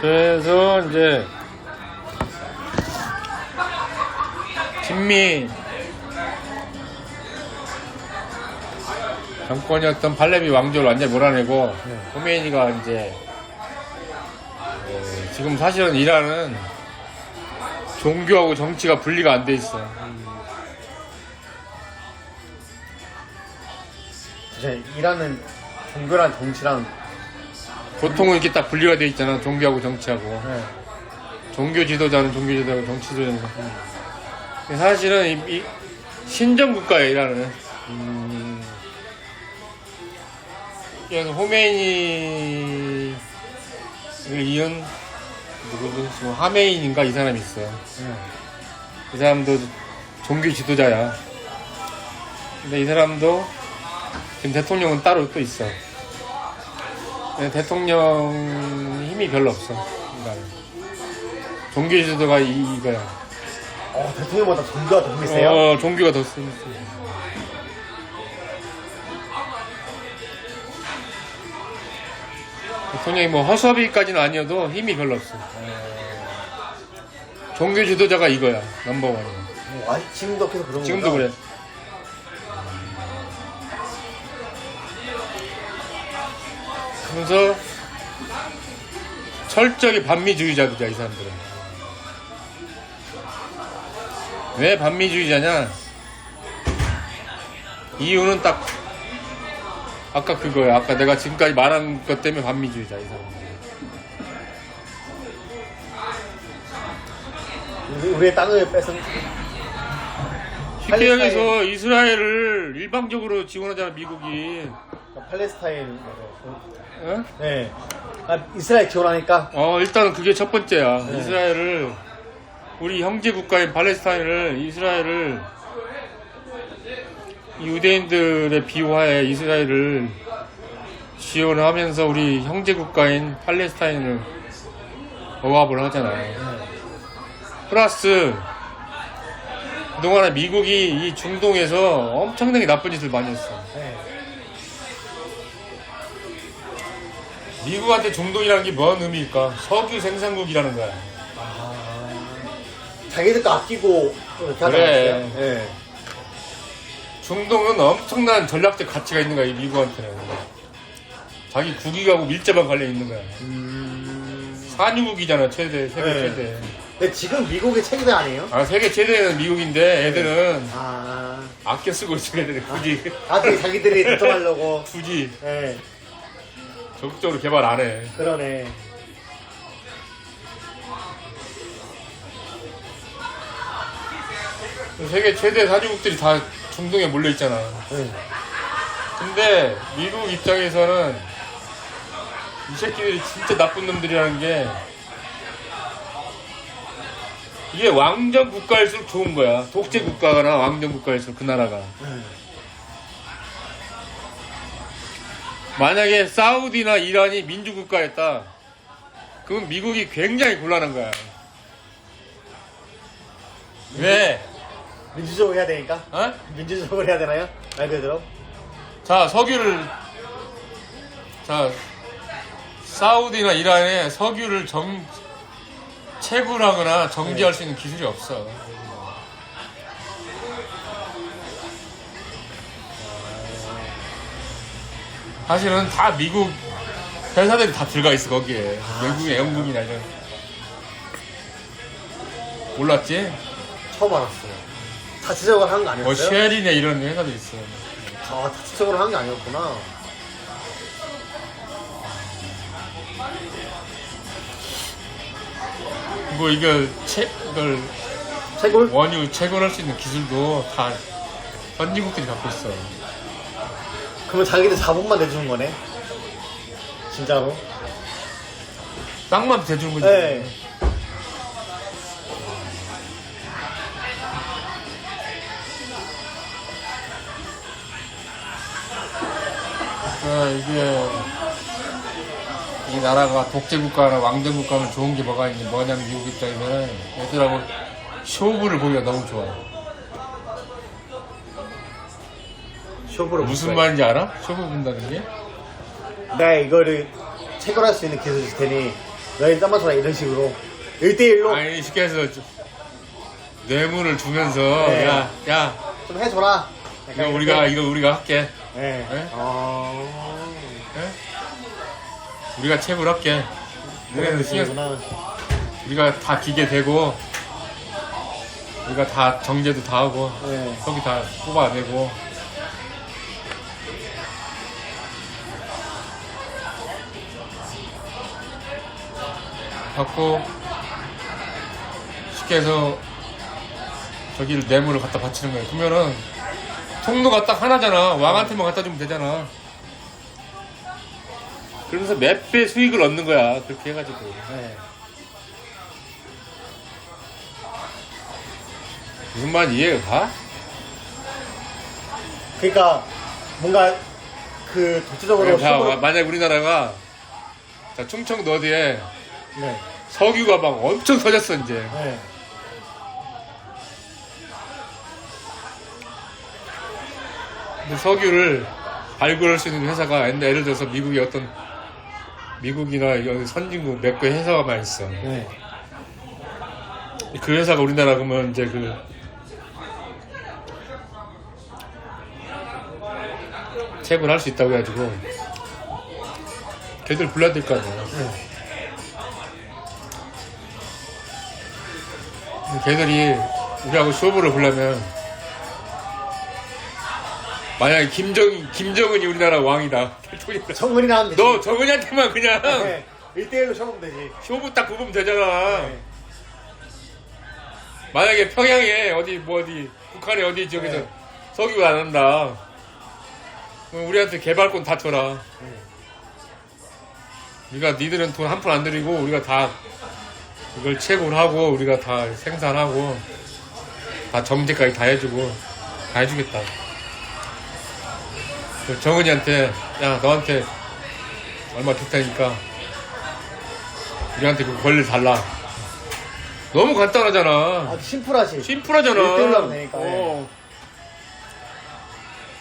그래서 이제 친미 정권이었던 팔레비 왕조를 완전히 몰아내고 네. 호메이니가 이제 어, 지금 사실은 이란은 종교하고 정치가 분리가 안 돼 있어. 진짜 이란은 종교랑 정치랑 보통은 이렇게 딱 분리가 돼 있잖아. 종교하고 정치하고. 네. 종교 지도자는 종교 지도자고 정치 지도자는. 사실은 이, 이 신정 국가예요, 이란은. 음, 그래서 호메이니를 이은 누구지? 지금 하메인인가 이 사람이 있어. 네. 이 사람도 종교 지도자야. 근데 이 사람도 지금 대통령은 따로 또 있어. 근데 대통령 힘이 별로 없어. 이란은. 종교 지도가 이, 이거야. 어, 대통령보다 종교가 더 세요? 어, 종교가 더 세. 대통령이 뭐 허섭이까지는 아니어도 힘이 별로 없어. 종교 지도자가 이거야. 넘버원. 뭐, 아, 지금도 계속 그런 지금도 거구나. 그래. 그래서 철저히 반미주의자들이야 이 사람들은. 왜 반미주의자냐? 이유는 딱 아까 그거야. 아까 내가 지금까지 말한 것 때문에 반미주의자 이 사람들. 우리, 우리의 땅을 뺏은 쉽게 팔레스타인. 여기서 이스라엘을 일방적으로 지원하잖아 미국이. 팔레스타인. 어? 네. 아, 이스라엘 지원하니까. 어, 일단은 그게 첫 번째야. 네. 이스라엘을, 우리 형제 국가인 팔레스타인을, 이스라엘을, 유대인들의 비호하에 이스라엘을 지원하면서 우리 형제 국가인 팔레스타인을 억압을 하잖아요. 플러스, 그동안에 미국이 이 중동에서 엄청나게 나쁜 짓을 많이 했어. 네. 미국한테 중동이라는 게 뭔 의미일까? 석유 생산국이라는 거야. 자기들 거 아끼고 그래. 않았어요? 네. 중동은 엄청난 전략적 가치가 있는 거야, 이 미국한테는. 자기 국익하고 밀접한 관련이 있는 거야. 음... 산유국이잖아, 최대, 세계 네. 최대. 근데 지금 미국이 최대 아니에요? 아, 세계 최대는 미국인데, 애들은 아, 아껴 쓰고 있어, 애들은. 굳이. 아, 그 자기들이 득점하려고. 굳이 네, 적극적으로 개발 안 해. 그러네. 세계 최대 산유국들이 다 중동에 몰려 있잖아. 네. 근데 미국 입장에서는 이 새끼들이 진짜 나쁜 놈들이라는 게 이게 왕정 국가일수록 좋은 거야. 독재 국가거나 왕정 국가일수록 그 나라가. 네. 만약에 사우디나 이란이 민주 국가였다. 그럼 미국이 굉장히 곤란한 거야. 왜? 민주적으로 해야 되니까? 어? 민주적으로 해야 되나요? 말 그대로? 자, 석유를, 자, 사우디나 이란에 석유를 정, 채굴하거나 정지할 수 있는 기술이 없어. 사실은 다 미국 회사들이 다 들어가 있어, 거기에. 외국의 영국이나 이런. 몰랐지? 처음 알았어요. 자체적으로 한 거 뭐, 아니었어요? 쉘이나 이런 회사도 있어. 아, 자체적으로 한 게 아니었구나. 뭐, 이거, 채, 이걸 채굴? 원유 채굴할 수 있는 기술도 다 선진국들이 갖고 있어. 그러면 자기들 자본만 내주는 거네? 진짜로? 땅만 대주는 거지. 네. 그러니까 이게 이 나라가 독재 국가나 왕정 국가면 좋은 게 뭐가 있니? 뭐냐면 미국 입장에서는 애들하고 쇼부를 보기가 너무 좋아. 쇼부로 무슨 볼. 말인지 알아? 쇼부 본다는 게? 내가 이거를 채굴할 수 있는 기술이 줄 테니 너희 땀 맞춰라 이런 식으로 1대1로 아니 쉽게 해서 좀 뇌물을 주면서 네. 야, 야, 좀 해줘라 이거 우리가 이거 우리가 할게. 네. 네? 어... 예? 우리가 체불 할게. 너네는 신경. 우리가 다 기계 되고 우리가 다 정제도 다 하고 네. 거기 다 뽑아내고 갖고 쉽게 해서 저기를 뇌물을 갖다 바치는 거예요. 그러면은 통로가 딱 하나잖아. 왕한테만 갖다 주면 되잖아. 그러면서 몇 배 수익을 얻는 거야. 그렇게 해가지고. 네. 무슨 말인지 이해가 가? 그러니까 뭔가 그 독자적으로 자, 만약 우리나라가 자, 충청도 어디에 네. 석유가 막 엄청 터졌어 이제. 네. 근데 석유를 발굴할 수 있는 회사가 옛날 예를 들어서 미국의 어떤 미국이나 이런 선진국 몇 개 회사가만 있어. 네. 그 회사가 우리나라 그러면 이제 그 채굴 할 수 있다고 해가지고 걔들 불러야 될 거 아니야. 네. 걔들이 우리하고 쇼부를 보려면 만약에 김정 김정은이 우리나라 왕이다. 대통령이다. 정근이나 하면 되지. 너 정은이한테만 그냥 네. 1대1로 쳐보면 되지. 쇼부 딱 부으면 되잖아. 네. 만약에 평양에 어디 뭐 어디 북한에 어디 저기서 네. 석유가 안 한다. 그럼 우리한테 개발권 다 줘라. 네. 우리가 니들은 돈 한 푼안 들이고 우리가 다 이걸 채굴하고 우리가 다 생산하고 다 정제까지 다 해주고 다 해주겠다. 그 정은이한테 야 너한테 얼마 줄 테니까 우리한테 그 권리 달라. 너무 간단하잖아. 아주 심플하지. 심플하잖아. 일대일로 하면 되니까, 어.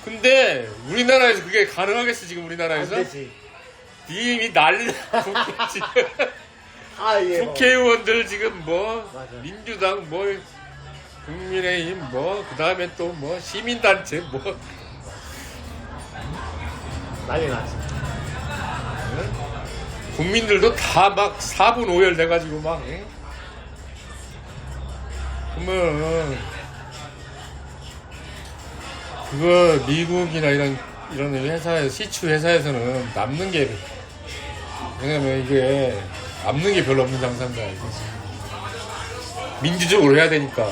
근데 우리나라에서 그게 가능하겠어 지금 안 우리나라에서? 되지. 이미 난리 국회 지금 아, 예. 뭐. 국회의원들 지금 뭐 맞아. 민주당 뭐 국민의힘 뭐 그다음에 또 뭐 시민단체 뭐 난리 나지. 국민들도 다막 사분 오열 돼 가지고 막 응? 그러면 그거 미국이나 이런 이런 회사에 시추 회사에서는 남는 게 왜냐면 이게 남는 게 별로 없는 장사인가 이거지 민주적으로 해야 되니까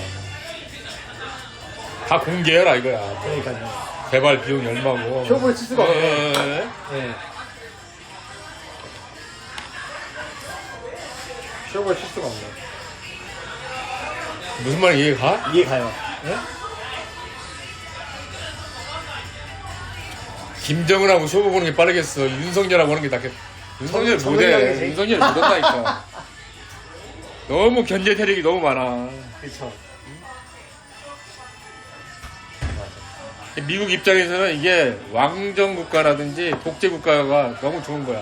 다 공개해라 이거야 그러니까요. 개발 비용이 얼마고 쇼부를 칠 수가 없네. 예. 네. 쇼부를 칠 수가 없네. 무슨 말인지 이해가? 이해 가요. 네? 김정은하고 쇼부 보는 게 빠르겠어. 윤석열하고 하는 게 낫겠. 윤석열 정- 못해. 윤석열 못한다니까. 너무 견제 세력이 너무 많아. 그쵸. 미국 입장에서는 이게 왕정 국가라든지 독재 국가가 너무 좋은 거야.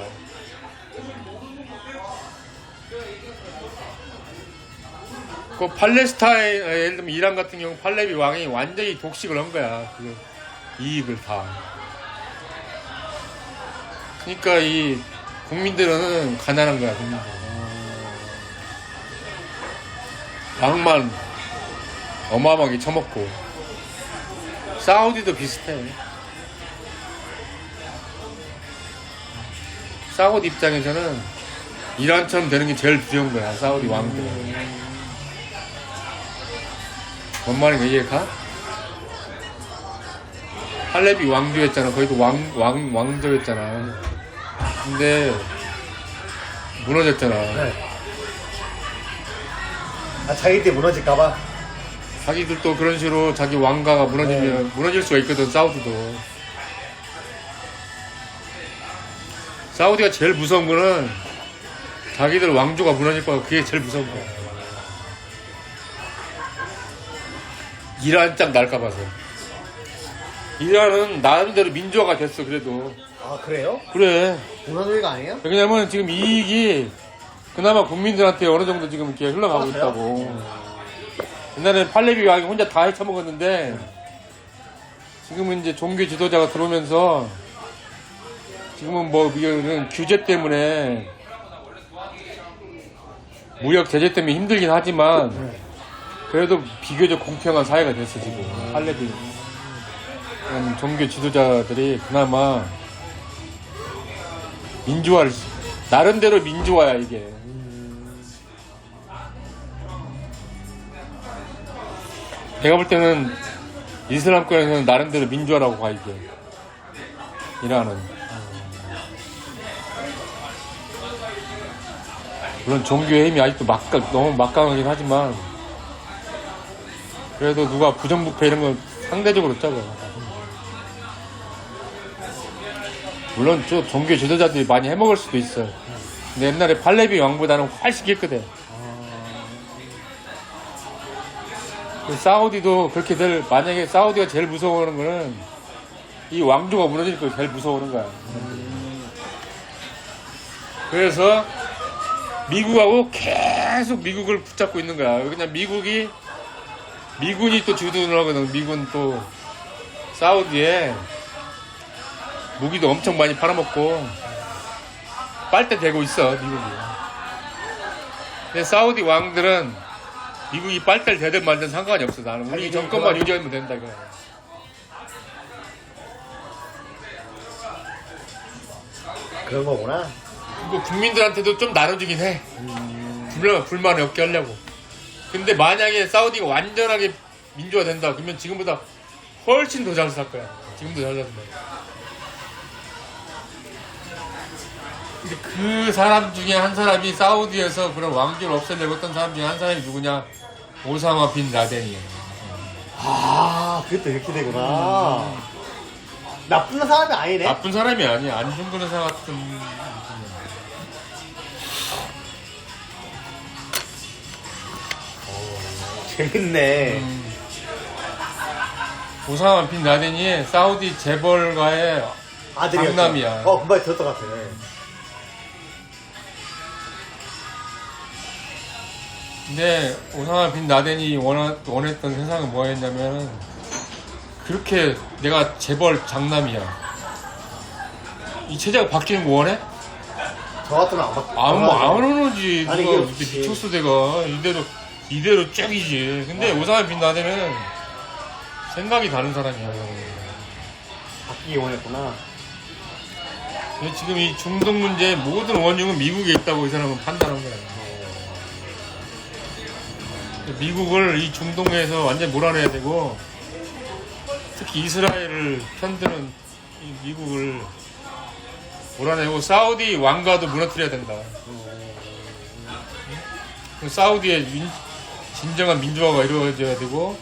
그 팔레스타인, 아, 예를 들면 이란 같은 경우 팔레비 왕이 완전히 독식을 한 거야. 그 이익을 다. 그러니까 이 국민들은 가난한 거야, 국민들은. 왕만 어마어마하게 처먹고. 사우디도 비슷해. 사우디 입장에서는 이란처럼 되는 게 제일 두려운 거야, 사우디 왕들은. 뭔 말인가 이해가? 할레비 왕조였잖아. 거기도 왕, 왕, 왕조였잖아. 근데, 무너졌잖아. 네. 아, 자기 때 무너질까봐. 자기들도 그런 식으로 자기 왕가가 무너지면, 무너질 수가 있거든, 사우디도. 사우디가 제일 무서운 거는, 자기들 왕조가 무너질 거가 그게 제일 무서운 거야. 이란 짝 날까 봐서. 이란은 나름대로 민주화가 됐어, 그래도. 아, 그래요? 그래. 무너질가 아니에요? 왜냐면 지금 이익이 그나마 국민들한테 어느 정도 지금 이렇게 흘러가고 아, 있다고. 옛날에는 팔레비 왕이 혼자 다 헤쳐먹었는데 지금은 이제 종교 지도자가 들어오면서 지금은 뭐 이거는 규제 때문에 무역 제재 때문에 힘들긴 하지만 그래도 비교적 공평한 사회가 됐어 지금 팔레비 종교 지도자들이 그나마 민주화를 시- 나름대로 민주화야 이게. 내가 볼 때는 이슬람권에서는 나름대로 민주화라고 봐 이게. 이란은 물론 종교의 힘이 아직도 막강 너무 막강하긴 하지만 그래도 누가 부정부패 이런 건 상대적으로 적어 물론 저 종교 지도자들이 많이 해먹을 수도 있어 근데 옛날에 팔레비 왕보다는 훨씬 깨끗해 그 사우디도 그렇게 될 만약에 사우디가 제일 무서워하는 거는 이 왕조가 무너지니까 제일 무서워하는 거야. 그래서 미국하고 계속 미국을 붙잡고 있는 거야. 그냥 미국이 미군이 또 주둔을 하거든. 미군 또 사우디에 무기도 엄청 많이 팔아먹고 빨대 대고 있어 미국이. 근데 사우디 왕들은 미국이 빨대를 대든 말든 상관이 없어 나는. 우리 정권만 유지하면 된다 이거야. 그런 거구나. 그리고 국민들한테도 좀 나눠주긴 해. 불만, 불만이 없게 하려고. 근데 만약에 사우디가 완전하게 민주화 된다 그러면 지금보다 훨씬 더 잘 살 거야. 지금도 잘 사는 거야 근데 그 사람 중에 한 사람이 사우디에서 그런 왕조를 없애려고 했던 사람 중에 한 사람이 누구냐 오사마 빈 라덴이에요 아, 그것도 이렇게 되구나. 나쁜 사람이 아니네. 나쁜 사람이 아니야. 안 죽는 사람 같은. 재밌네. 음. 오사마 빈 라덴이 사우디 재벌가의 아들이었죠. 장남이야. 어, 그말 들었던 것 같아. 근데 오사마 빈 라덴이 원하, 원했던 세상은 뭐였냐면 그렇게 내가 재벌 장남이야. 이 체제가 바뀌는 거 원해? 저 같으면 안 받. 아무 안 오는지 아니, 누가 그렇게 없지. 미쳤어 내가 이대로 이대로 쫙이지. 근데 아. 오사마 빈 라덴은 생각이 다른 사람이야. 바뀌기 원했구나. 근데 지금 이 중동 문제의 모든 원흉은 미국에 있다고 이 사람은 판단한 거야. 미국을 이 중동에서 완전 몰아내야 되고 특히 이스라엘을 편드는 이 미국을 몰아내고 사우디 왕가도 무너뜨려야 된다. 그 사우디의 민- 진정한 민주화가 이루어져야 되고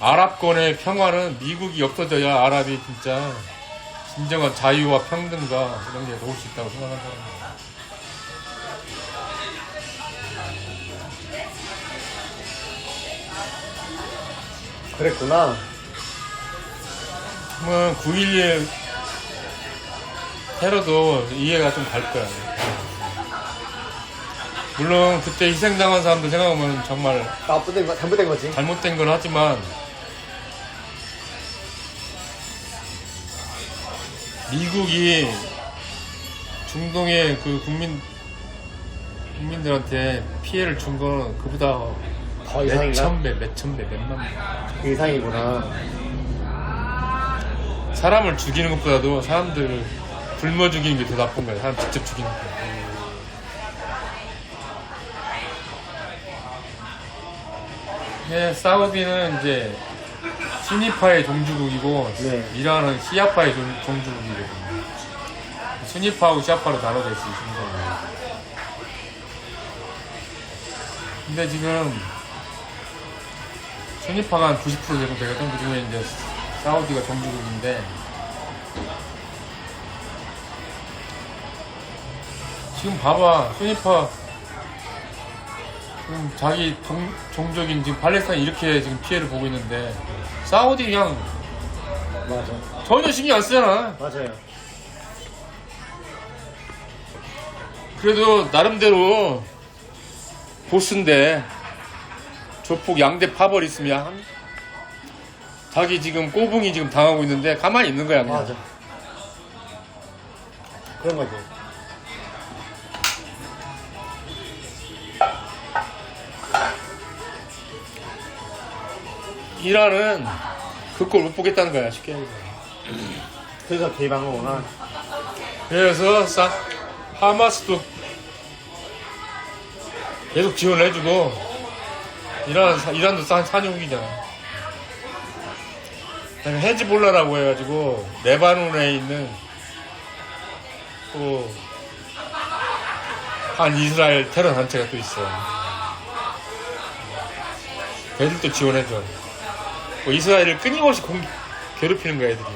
아랍권의 평화는 미국이 없어져야 아랍이 진짜 진정한 자유와 평등과 이런 게 놓을 수 있다고 생각하는 사람이에요. 그랬구나. 뭐, 9.11 테러도 이해가 좀 갈 거야. 물론, 그때 희생당한 사람들 생각하면 정말 나쁜 거, 잘못된 거지. 잘못된 건 하지만, 미국이 중동의 그 국민, 국민들한테 피해를 준 거는 그보다 더몇 이상인가? 천 배, 몇천 배, 몇만 배. 그 이상이구나. 사람을 죽이는 것보다도 사람들을 굶어 죽이는 게 더 나쁜 거야. 사람 직접 죽이는 거. 네, 사우디는 이제 순위파의 종주국이고 네. 이란은 시아파의 종, 종주국이거든요. 순위파하고 시아파로 나눠져 있어요. 근데 지금 순위파가 한 90% 정도 되거든. 그 중에 이제 사우디가 종주국인데 지금 봐봐 순위파 지금 자기 종, 종족인 지금 팔레스타인 이렇게 지금 피해를 보고 있는데 사우디 그냥 맞아. 전혀 신경 안 쓰잖아. 맞아요. 그래도 나름대로 보스인데 조폭 양대 파벌 있으면 자기 지금 꼬붕이 지금 당하고 있는데 가만히 있는 거야 그냥. 맞아. 그런 거지. 이란은 그 꼴 못 보겠다는 거야 쉽게 얘기해. 그래서 개입한 거구나. 그래서 싹 하마스도 계속 지원을 해주고 이란 이란도 싼 산용이잖아. 그다음에 헤즈볼라라고 해가지고 레바논에 있는 또 한 이스라엘 테러 단체가 또 있어. 걔들도 지원해줘. 뭐 이스라엘을 끊임없이 공, 괴롭히는 거야 애들이.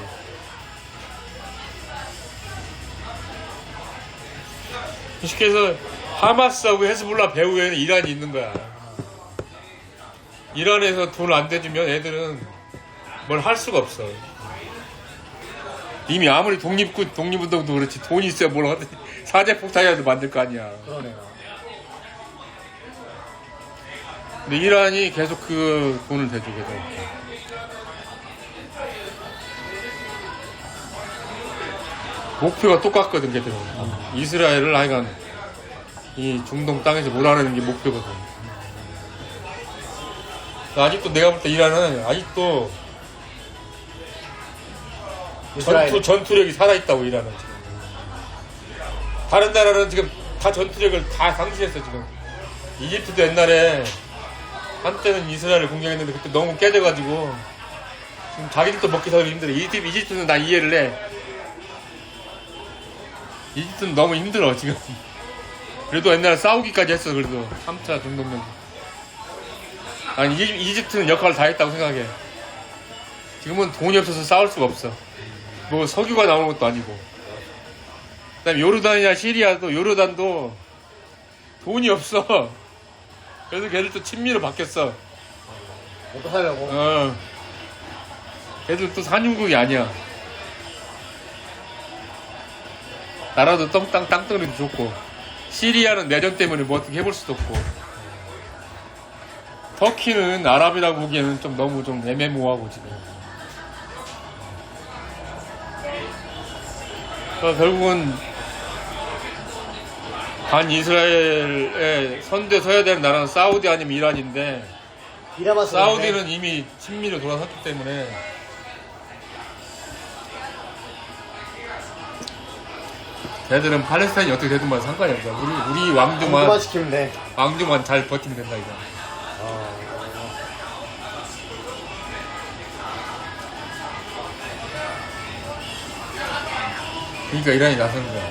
쉽게 해서 하마스하고 헤즈볼라 배후에는 이란이 있는 거야. 이란에서 돈을 안 대주면 애들은 뭘 할 수가 없어. 이미 아무리 독립군, 독립운동도 그렇지 돈이 있어야 뭘 하든 사제폭탄이라도 만들 거 아니야. 그러네요. 근데 이란이 계속 그 돈을 대주게 돼. 목표가 똑같거든, 걔들은. 이스라엘을 하여간 이 중동 땅에서 몰아내는 게 목표거든. 아직도 내가 볼 때 이란은 아직도 이스라엘. 전투, 전투력이 살아있다고 이란은 지금. 다른 나라는 지금 다 전투력을 다 상실했어 지금. 이집트도 옛날에 한때는 이스라엘을 공격했는데 그때 너무 깨져가지고 지금 자기들도 먹기 살기 힘들어. 이집, 이집트는 나 이해를 해. 이집트는 너무 힘들어 지금. 그래도 옛날에 싸우기까지 했어 그래도 3차 중동면. 아니 이집, 이집 트는 역할을 다 했다고 생각해. 지금은 돈이 없어서 싸울 수가 없어. 뭐 석유가 나오는 것도 아니고. 그다음에 요르단이나 시리아도 요르단도 돈이 없어. 그래서 걔들 또 친미로 바뀌었어. 먹고 살려고. 어. 걔들 또 산유국이 아니야. 나라도 땅땅 땅덩이도 좋고 시리아는 내전 때문에 뭐 어떻게 해볼 수도 없고 터키는 아랍이라고 보기에는 좀 너무 좀 애매모호하고 지금. 그래서 결국은 반 이스라엘에 선대 서야 되는 나라는 사우디 아니면 이란인데. 사우디는 이미 친미로 돌아섰기 때문에 걔들은 팔레스타인이 어떻게 되든 만 상관이 없어. 우리 우리 왕조만. 왕조만 잘 버티면 된다 이거. 어. 그러니까 이란이 나서는 거야.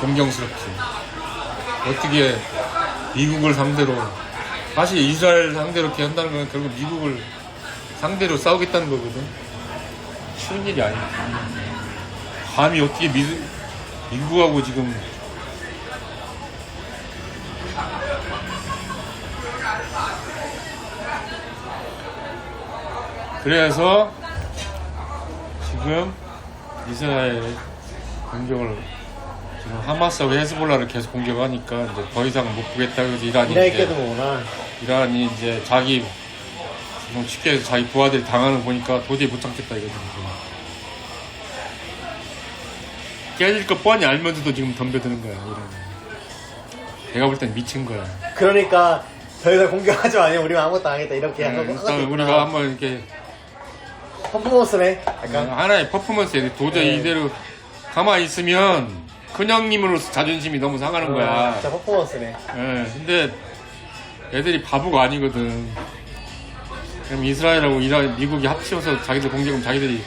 존경스럽지. 어떻게 미국을 상대로 사실 이스라엘 상대로 이렇게 한다는 건 결국 미국을 상대로 싸우겠다는 거거든. 쉬운 일이 아니야. 감히 어떻게 미, 미국하고 지금 그래서 지금 이스라엘 공격을 지금 하마스하고 헤즈볼라를 계속 공격하니까 이제 더 이상 못 보겠다 그래서 이란이 이라에 이제 깨는 거구나. 이란이 이제 자기 지금 쉽게 자기 부하들이 당하는 거 보니까 도저히 못 참겠다 이거죠. 지금. 깨질 거 뻔히 알면서도 지금 덤벼드는 거야 이란이. 내가 볼 땐 미친 거야. 그러니까 더 이상 공격하지 마요. 우리만 아무것도 안 하겠다. 이렇게 네, 하고 일단 우리가 한번 이렇게 퍼포먼스네. 어, 약간. 하나의 퍼포먼스에 도저히 네. 이대로 가만히 있으면 큰형님으로서 자존심이 너무 상하는 어, 거야. 진짜 퍼포먼스네. 예, 근데 애들이 바보가 아니거든. 그럼 이스라엘하고 이란, 미국이 합치어서 자기들 공격하면 자기들이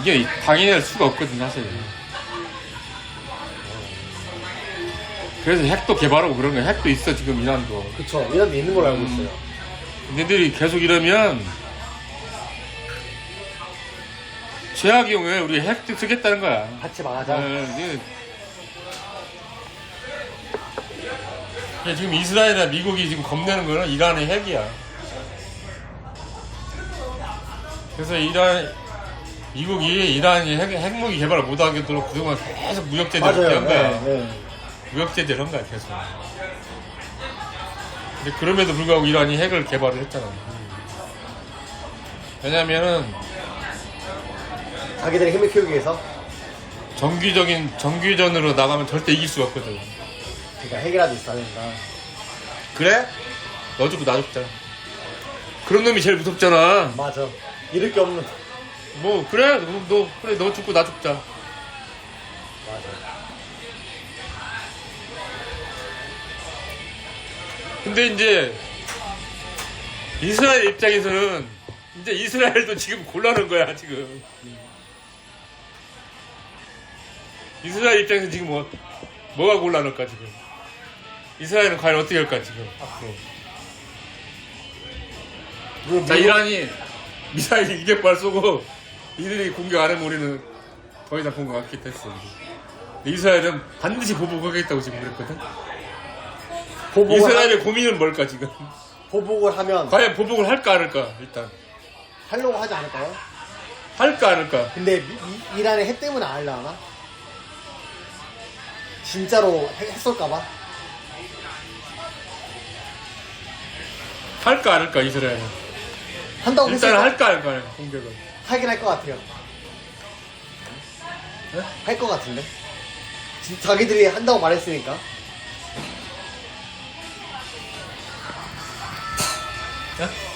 이게 당연할 수가 없거든 사실. 그래서 핵도 개발하고 그런 거야. 핵도 있어 지금 이란도. 그쵸. 이란도 있는 걸로 알고 있어요. 얘들이 계속 이러면 최악의 경우에 우리 핵도 쓰겠다는 거야. 같이 망하자. 네, 지금 이스라엘이나 미국이 지금 겁내는 거는 이란의 핵이야. 그래서 이란 미국이 이란이 핵, 핵무기 개발을 못하게 도록 그동안 계속 무역 제재를 맞아요. 한 거야. 네, 네. 무역 제재를 한 거야 계속. 근데 그럼에도 불구하고 이란이 핵을 개발을 했잖아. 왜냐면은 자기들의 힘을 키우기 위해서 정규적인 정규전으로 나가면 절대 이길 수가 없거든. 그러니까 핵이라도 있어야 된다. 그래? 너 죽고 나 죽자. 그런 놈이 제일 무섭잖아. 맞아. 잃을 게 없는. 뭐 그래 너, 너 그래 너 죽고 나 죽자. 맞아. 근데 이제 이스라엘 입장에서는 이제 이스라엘도 지금 곤란한 거야 지금. 이스라엘 입장에서 지금 뭐 뭐가 곤란할까 지금? 이스라엘은 과연 어떻게 할까 지금 앞으로? 뭐, 자 이란이 미사일 200발 쏘고 이들이 공격 안 하면 우리는 더 이상 공격 안 하겠다 했어. 이스라엘은 반드시 보복하겠다고 지금 그랬거든. 보복을, 이스라엘의 고민은 뭘까 지금? 하, 보복을 하면 과연 보복을 할까 안 할까 일단 하려고 하지 않을까요? 할까 안 할까? 근데 미- 이, 이란의 핵 때문에 안 하려나? 진짜로 핵, 핵 쏠까봐? 할까 안 할까 이스라엘은 한다고 일단 했으니까 할까 안 할까 공격을 하긴 할 것 같아요. 네? 할것 같은데? 진- 자기들이 한다고 말했으니까.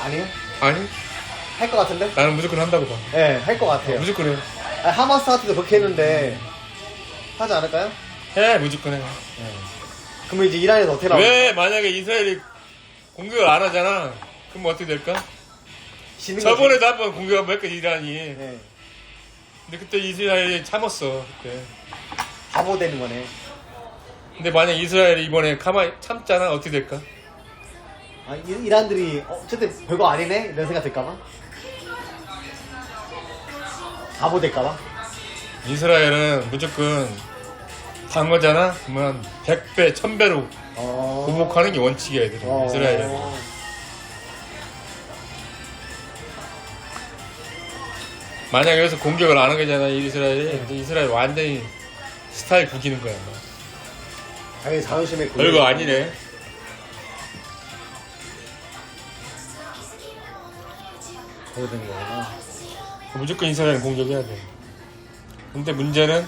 아니요? 아니 할 것 같은데? 나는 무조건 한다고 봐 네, 할 것 같아요. 무조건 해. 아니, 하마스 데 그렇게 했는데, 하지 않을까요? 해 무조건 해. 그러면 이제 이란에서 어떻게 나오나? 왜 만약에 이스라엘이 공격을 안 하잖아? 그럼 어떻게 될까? 지는 거지. 저번에도 한 번 공격 한번 했거든 이란이. 네, 근데 그때 이스라엘이 참았어 그때. 바보 되는 거네. 근데 만약 이스라엘이 이번에 가만히 참잖아 어떻게 될까? 아, 이- 이란들이, 어, 어쨌든 별거 아니네? 이런 생각 들까봐? 바보 될까봐? 이스라엘은 무조건 단 거잖아? 그러면 100배, 1000배로 어. 보복하는 게 원칙이야 애들이 어. 이스라엘은 만약에 여기서 공격을 안 하게잖아 이스라엘이 이제 이스라엘 완전히 스타일 구기는 거야 자기 자존심에 별거 아니네 바보 된 거구나. 무조건 이스라엘은 공격해야 돼 근데 문제는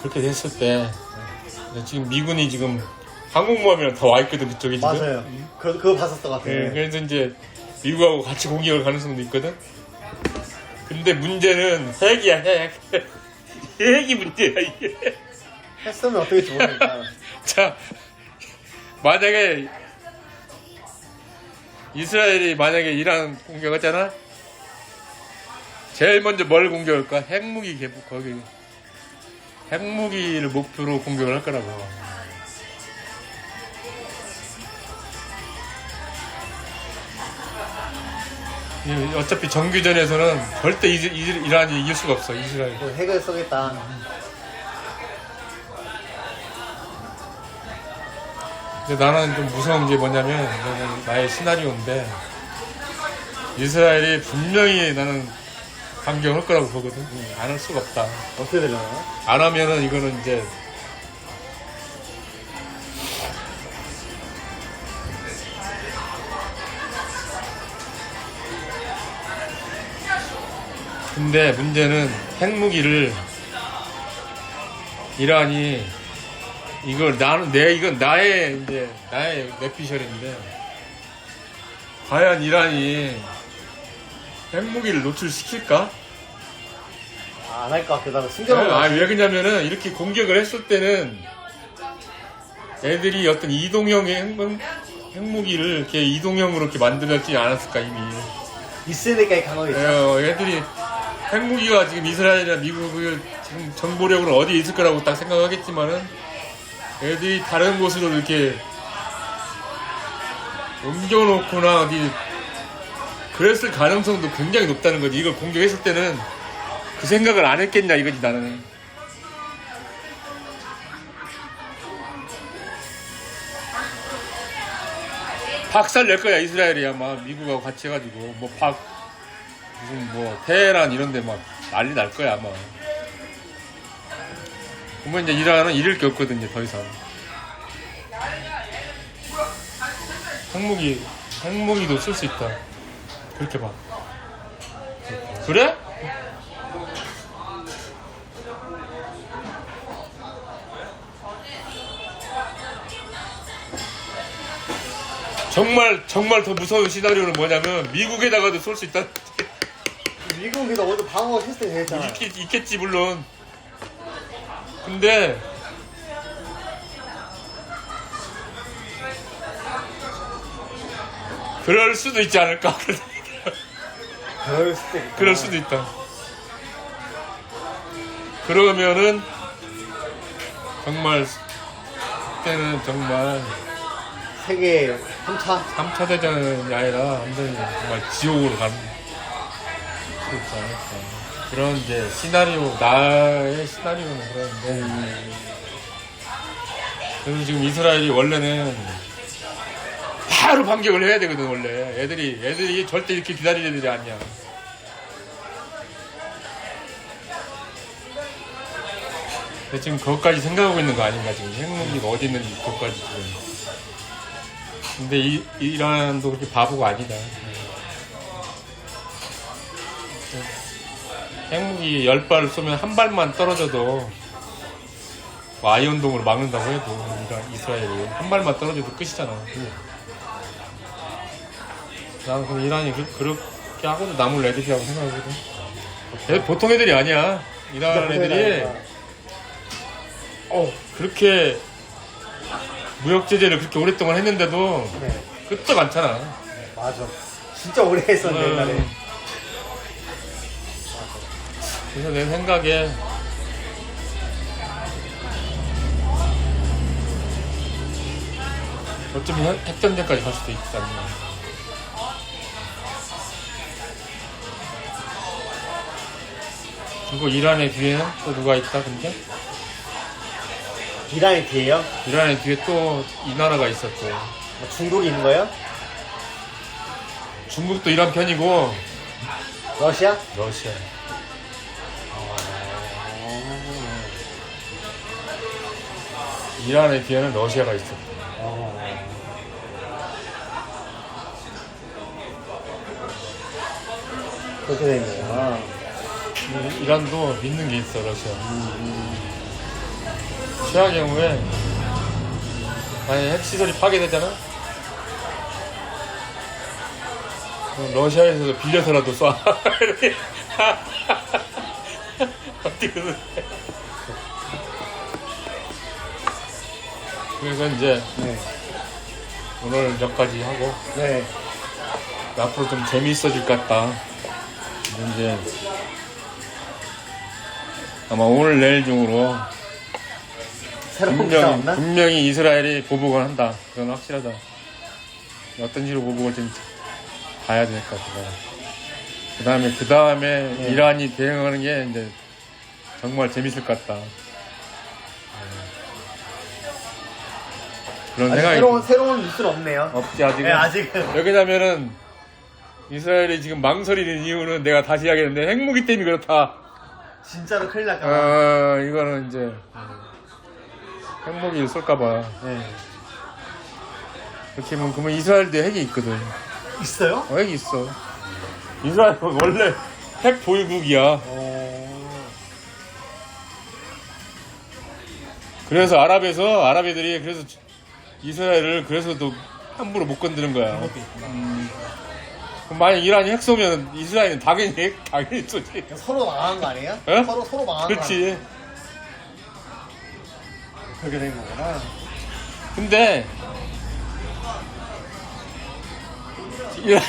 그렇게 됐을 때 지금 미군이 지금 항공모함이랑 다 와 있거든 그쪽에 지금 맞아요. 그, 그거 봤었던 것 같아요. 예, 그래서 이제 미국하고 같이 공격할 가능성도 있거든. 근데 문제는 핵이야 핵. 핵이 문제야 이게. 했으면 어떻게 될지 모르니까. 자 만약에 이스라엘이 만약에 이란 공격했잖아. 제일 먼저 뭘 공격할까? 핵무기 개부 거기 핵무기를 목표로 공격을 할 거라고. 이- 어차피 정규전에서는 절대 이란이 이길 수가 없어 이스라엘. 뭐 핵을 쏘겠다. 근데 나는 좀 무서운 게 뭐냐면 이거는 나의 시나리오인데 이스라엘이 분명히 나는 반격할 거라고 보거든. 안 할 수가 없다. 어떻게 되려나요? 안 하면은 이거는 이제 근데 문제는 핵무기를 이란이 이걸 나는 내 이건 나의 이제 나의 내피셜인데 과연 이란이 핵무기를 노출시킬까? 안 할 것 같기도 하고 숨겨놓은 거 아, 같아. 왜 그러냐면은 이렇게 공격을 했을 때는 애들이 어떤 이동형의 핵, 핵무기를 이렇게 이동형으로 이렇게 만들었지 않았을까 이미. 있으니까 이 강함이 있죠. 어, 애들이 핵무기가 지금 이스라엘이나 미국을 지금 정보력으로 어디에 있을 거라고 딱 생각하겠지만은 애들이 다른 곳으로 이렇게 옮겨놓거나 어디 그랬을 가능성도 굉장히 높다는 거지. 이걸 공격했을 때는 그 생각을 안 했겠냐 이거지 나는. 박살 낼 거야 이스라엘이 아마 미국하고 같이 해가지고 뭐 박 무슨 뭐 테헤란 이런 데 막 난리 날 거야 아마 보면 이제 이란은 잃을 게 없거든 이제 더 이상. 핵무기 핵무기도 쓸 수 있다. 그렇게 봐. 그래? 정말 정말 더 무서운 시나리오는 뭐냐면 미국에다가도 쏠 수 있다. 미국이다 오늘 방어 시스템 되겠잖아. 있겠, 있겠지 물론 근데 그럴 수도 있지 않을까 그럴 수도 있다. 그럴 수도 있다 그러면은 정말 그때는 정말 세계 3차 3차 대전이 아니라 완전히 정말 지옥으로 가는 수 있지 않을까. 그런 이제 시나리오, 나의 시나리오는 그런데. 그래서 지금 이스라엘이 원래는 바로 반격을 해야 되거든, 원래. 애들이, 애들이 절대 이렇게 기다릴 애들이 아니야. 근데 지금 그것까지 생각하고 있는 거 아닌가, 지금. 핵무기가 어디 있는지 그것까지 지금. 근데 이, 이란도 그렇게 바보가 아니다. 핵무기 10발을 쏘면 한 발만 떨어져도 뭐 아이언돔으로 막는다고 해도 이란, 이스라엘이 한 발만 떨어져도 끝이잖아. 나는 그럼 이란이 그, 렇게 하고도 남을 애들이라고 생각하거든. 애- 보통 애들이 아니야. 이란 애들이 어, 그렇게 무역 제재를 그렇게 오랫동안 했는데도 네. 끝도 많잖아. 맞아. 진짜 오래 했었는데 옛날에. 그래서 내 생각에 어쩌면 핵- 핵전쟁까지 갈 수도 있지 않나. 그리고 이란의 뒤에는 또 누가 있다 근데? 이란이 뒤에요? 이란의 뒤에 또 이 나라가 있었고 뭐 중국이 있는 거예요? 중국도 이란 편이고 러시아? 러시아 이란의 뒤에는 러시아가 있었고 그렇게 되네요. 이- 이란도 믿는 게 있어 러시아. 최악의 경우에 만약에 핵시설이 파괴되잖아 그럼 러시아에서도 빌려서라도 쏴. 이렇게. 어떻게 든 그래서 이제 네. 오늘 여기까지 하고 네. 앞으로 좀 재미있어질 것 같다. 이제 아마 오늘 내일 중으로 새로운 기사 분명히, 없나? 분명히 이스라엘이 보복을 한다. 그건 확실하다. 어떤 식으로 보복을 좀 봐야 될 것 같아. 그 다음에, 그 다음에 네. 이란이 대응하는 게 이제 정말 재밌을 것 같다. 그런 아직 생각이 새로운, 새로운 뉴스는 없네요. 없지, 아직은. 네, 아직은. 왜냐면은 이스라엘이 지금 망설이는 이유는 내가 다시 이야기했는데 핵무기 때문에 그렇다. 진짜로 큰일 날까 봐. 아 이거는 이제 핵무기 쏠까봐. 네. 그렇게 하면 그러면 이스라엘도 핵이 있거든. 있어요? 어, 핵이 있어. 이스라엘은 원래 핵 보유국이야. 어... 그래서 아랍에서 아랍 애들이 그래서 이스라엘을 그래서도 함부로 못 건드는 거야. 그것도 있구나. 그럼 만약 이란이 핵 쏘면 이스라엘은 당연히 핵 당연히 쏘지. 서로 망한 거 아니에요? 에? 서로, 서로 망한 거? 그렇지. 그렇게 된 거구나. 근데 이란,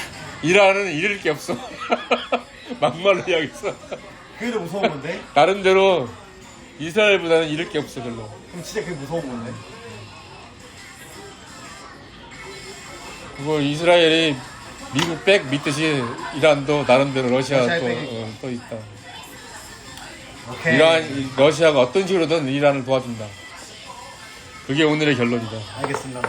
이란은 잃을 게 없어. 막말로 이야기했어. 그게 더 무서운 건데? 나름대로 이스라엘보다는 잃을 게 없어 별로. 그럼 진짜 그게 무서운 건데? 그거 이스라엘이 미국 백 믿듯이 이란도 나름대로 러시아 또, 백이 어, 또 있다. 오케이. 이란 러시아가 어떤 식으로든 이란을 도와준다. 그게 오늘의 결론이다. 알겠습니다.